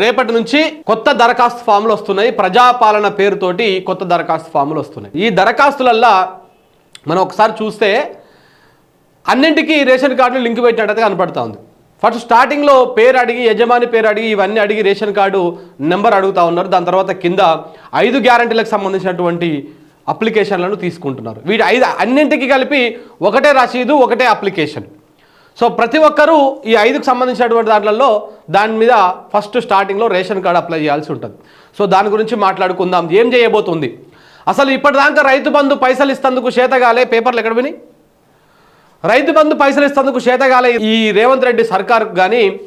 రేపటి నుంచి కొత్త దరఖాస్తు ఫామ్లు వస్తున్నాయి. ప్రజాపాలన పేరుతోటి కొత్త దరఖాస్తు ఫామ్లు వస్తున్నాయి. ఈ దరఖాస్తులల్లా మనం ఒకసారి చూస్తే అన్నింటికీ రేషన్ కార్డులు లింక్ పెట్టినట్టు కనపడతా ఉంది. ఫస్ట్ స్టార్టింగ్లో పేరు అడిగి యజమాని పేరు అడిగి ఇవన్నీ అడిగి రేషన్ కార్డు నెంబర్ అడుగుతా ఉన్నారు. దాని తర్వాత కింద ఐదు గ్యారంటీలకు సంబంధించినటువంటి అప్లికేషన్లను తీసుకుంటున్నారు. వీటి ఐదు అన్నింటికి కలిపి ఒకటే రసీదు ఒకటే అప్లికేషన్. సో ప్రతి ఒక్కరూ ఈ ఐదుకు సంబంధించినటువంటి దాంట్లలో దాని మీద ఫస్ట్ స్టార్టింగ్లో రేషన్ కార్డు అప్లై చేయాల్సి ఉంటుంది. సో దాని గురించి మాట్లాడుకుందాం. ఏం చేయబోతుంది? అసలు ఇప్పటిదాకా రైతు బంధు పైసలు ఇస్తందుకు చేతగాలే? పేపర్లు ఎక్కడ విని రైతు బంధు పైసలు ఇస్తందుకు చేతగాలే ఈ రేవంత్ రెడ్డి సర్కార్ కానీ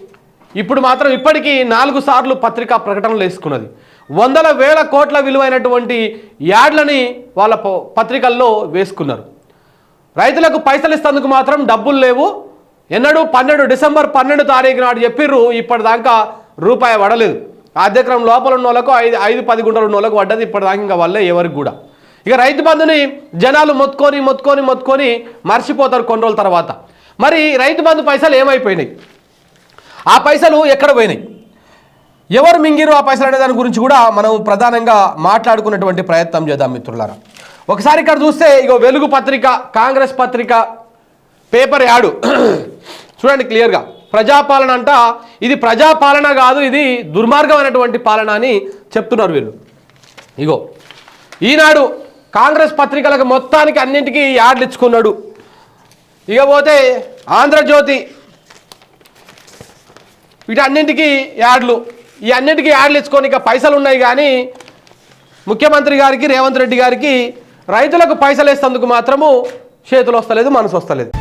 ఇప్పుడు మాత్రం ఇప్పటికీ నాలుగు సార్లు పత్రికా ప్రకటనలు వేసుకున్నది. వందల వేల కోట్ల విలువైనటువంటి యాడ్లని వాళ్ళ ప- పత్రికల్లో వేసుకున్నారు. రైతులకు పైసలు ఇస్తందుకు మాత్రం డబ్బులు లేవు. ఎన్నడూ పన్నెండు డిసెంబర్ పన్నెండు తారీఖు నాడు చెప్పిర్రు ఇప్పటిదాకా రూపాయి పడలేదు. ఆద్యక్రమం లోపల ఉన్న వాళ్ళకు ఐదు ఐదు పది గుంటలు ఉన్న వాళ్ళకు పడ్డది ఇప్పటిదాకా ఇంకా వల్లే ఎవరికి కూడా. ఇక రైతు బంధుని జనాలు మొత్తుకొని మొత్తుకొని మొత్తుకొని మర్చిపోతారు కొన్ని రోజుల తర్వాత. మరి రైతు బంధు పైసలు ఏమైపోయినాయి? ఆ పైసలు ఎక్కడ పోయినాయి? ఎవరు మింగిరు ఆ పైసలు అనే దాని గురించి కూడా మనం ప్రధానంగా మాట్లాడుకున్నటువంటి ప్రయత్నం చేద్దాం మిత్రులారా. ఒకసారి ఇక్కడ చూస్తే ఇగో వెలుగు పత్రిక కాంగ్రెస్ పత్రిక పేపర్ యాడు. చూడండి క్లియర్గా ప్రజాపాలన అంట ఇది ప్రజాపాలన కాదు ఇది దుర్మార్గమైనటువంటి పాలన అని చెప్తున్నారు వీళ్ళు. ఇగో ఈనాడు కాంగ్రెస్ పత్రికలకు మొత్తానికి అన్నింటికీ యాడ్లు ఇచ్చుకున్నాడు. ఇక పోతే ఆంధ్రజ్యోతి వీటన్నింటికీ యాడ్లు. ఈ అన్నింటికీ యాడ్లు ఇచ్చుకొని ఇక పైసలు ఉన్నాయి కానీ ముఖ్యమంత్రి గారికి రేవంత్ రెడ్డి గారికి రైతులకు పైసలు వేస్తేందుకు మాత్రము చేతులు వస్తలేదు మనసు వస్తలేదు.